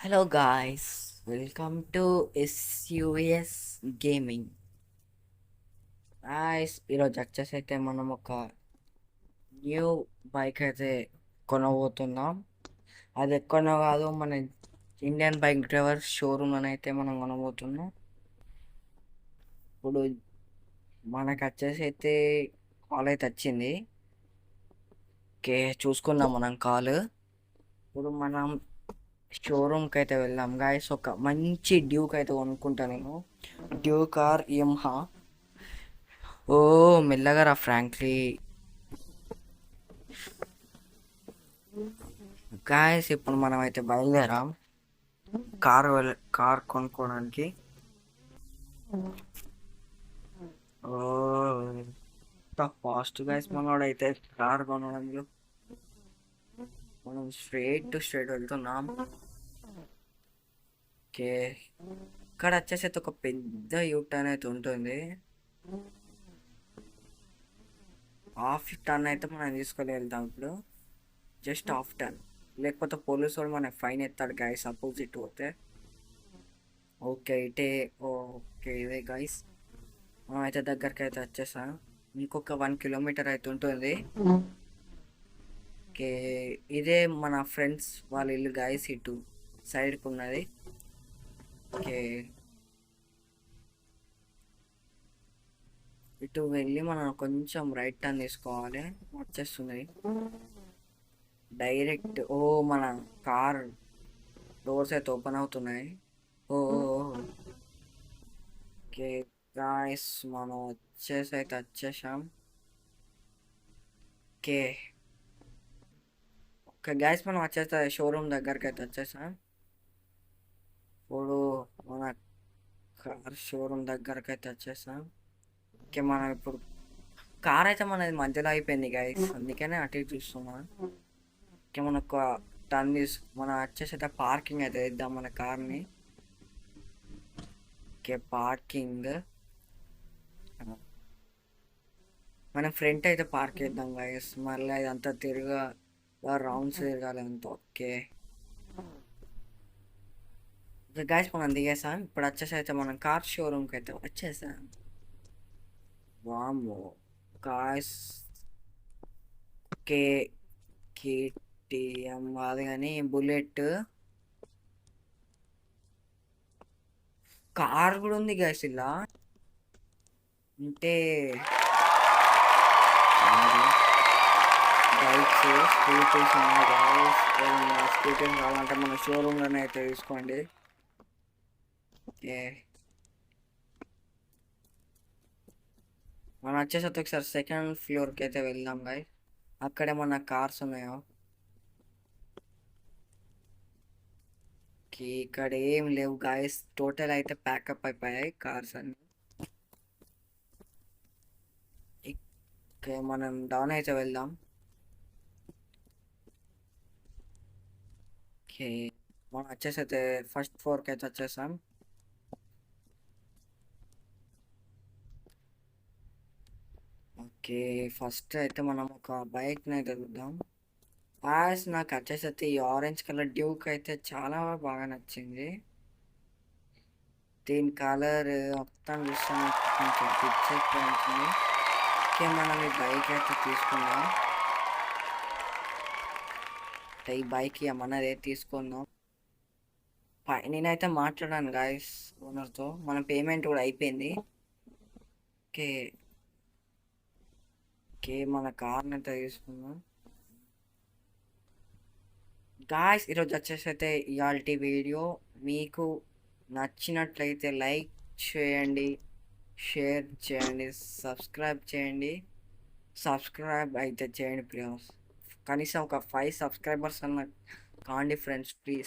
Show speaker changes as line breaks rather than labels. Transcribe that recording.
Hello guys welcome to SUS gaming guys ఈరోజు వచ్చేసి అయితే మనం ఒక న్యూ బైక్ అయితే కొనబోతున్నాం. అది ఎక్కడో కాదు మన ఇండియన్ బైక్ డ్రైవర్ షోరూమ్ అయితే మనం కొనబోతున్నాం. ఇప్పుడు మనకు వచ్చేసి అయితే కాల్ అయితే వచ్చింది. ఓకే చూసుకుందాం మనం కాల్ ఇప్పుడు మనం షోరూమ్కి అయితే వెళ్దాం. గాయస్ ఒక మంచి డ్యూక్ అయితే కొనుక్కుంటా నేను. డ్యూక్ ఆర్ ఎంహా ఓ మెల్లగా రా ఫ్రాంక్లీ గాయస్ ఇప్పుడు మనం అయితే బయలుదేరాం. కార్ వెళ్ళ కార్ కొనుక్కోవడానికి. ఓ ఫాస్ట్ గాయస్ మనోడైతే కార్ కొనడంలో. మనం స్ట్రైట్ టు స్ట్రేట్ వెళ్తున్నాం. ఓకే. ఇక్కడ వచ్చేసి అయితే ఒక పెద్ద యూటర్న్ అయితే ఉంటుంది. హాఫ్ టర్న్ అయితే మనం తీసుకొని వెళ్తాం ఇప్పుడు. జస్ట్ హాఫ్ టర్న్ లేకపోతే పోలీసు వాడు మనకి ఫైన్ ఎత్తాడు గాయస్ అపోజిట్ పోతే. ఓకే ఇటే. ఓకే ఇదే గాయస్ మనం అయితే దగ్గరికి అయితే వచ్చేసాం ఇంకొక వన్ కిలోమీటర్ అయితే ఉంటుంది. ఓకే. ఇదే మన ఫ్రెండ్స్ వాళ్ళ ఇల్లు గాయస్ ఇటు సైడ్కి ఉన్నది ఓకే. ఇటు వెళ్ళి మనం కొంచెం రైట్ టర్న్ తీసుకోవాలి. వచ్చేస్తుంది డైరెక్ట్ ఓ మన కార్ డోర్స్ అయితే ఓపెన్ అవుతున్నాయి. ఓ. ఓకే గాయస్ మనం వచ్చేసి అయితే వచ్చేసాం. ఓకే. ఓకే గ్యాస్ మనం వచ్చేస్తా షోరూమ్ దగ్గరికి అయితే వచ్చేసా ఇప్పుడు మన కార్ షోరూమ్ దగ్గరికి అయితే వచ్చేసాం ఓకే మనం ఇప్పుడు కార్ అయితే మనది మధ్యలో అయిపోయింది గైస్ అందుకనే అటు ఇటు చూస్తున్నాం. ఓకే మన ఒక టర్న్ తీసు మనం వచ్చేసి అయితే పార్కింగ్ అయితే ఇద్దాం మన కార్ని. Okay parking. మనం ఫ్రంట్ అయితే పార్క్ చేద్దాం గైస్ మళ్ళీ ఇదంతా తిరగా రౌండ్స్ తిరగాలి అంత ఓకే గాయస్ మనం దిగేసాం ఇప్పుడు వచ్చేసి అయితే మనం కార్ షోరూమ్కి అయితే వచ్చేసాం వామో గాయస్ కే కేటీఎం అది కానీ బుల్లెట్ కార్ కూడా ఉంది గాయస్ ఇలా。అంటే బైక్స్ స్కూటీస్ ఉన్నాయి స్కూటీస్ కావాలంటే మన షోరూమ్లోనే అయితే తీసుకోండి మనం వచ్చేసరికి ఒకసారి సెకండ్ ఫ్లోర్కి అయితే వెళ్దాం బాయ్ అక్కడే మన కార్స్ ఉన్నాయో. ఇక్కడ ఏం లేవు గాయస్ టోటల్ అయితే ప్యాకప్ అయిపోయాయి కార్స్ అన్ని. ఓకే మనం డౌన్ అయితే వెళ్దాం. ఓకే. మనం వచ్చేసి అయితే ఫస్ట్ ఫ్లోర్కి అయితే వచ్చేసాం. ఓకే ఫస్ట్ అయితే మనం ఒక బైక్ని అయితే చూద్దాం. యాస్ నాకు వచ్చేసి అయితే ఈ ఆరెంజ్ కలర్ డ్యూక్ అయితే చాలా బాగా నచ్చింది. దీని కలర్ మొత్తం చూస్తే నాకు కొంచెం పిచ్చి ఓకే మనం ఈ బైక్ అయితే తీసుకుందాం. ఈ బైక్ మనదే తీసుకుందాం. నేనైతే మాట్లాడాను గాయస్ ఓనర్తో మన పేమెంట్ కూడా అయిపోయింది. ఓకే. ఓకే మన కార్ని అయితే తీసుకుందాం? గాయస్ ఈరోజు వచ్చేసి అయితే ఇవాళ వీడియో. మీకు నచ్చినట్లయితే లైక్ చేయండి షేర్ చేయండి సబ్స్క్రైబ్ చేయండి. సబ్స్క్రైబ్ అయితే చేయండి ప్రియోస్. కనీసం ఒక ఫైవ్ సబ్స్క్రైబర్స్ అన్న కాండి ఫ్రెండ్స్ ప్లీజ్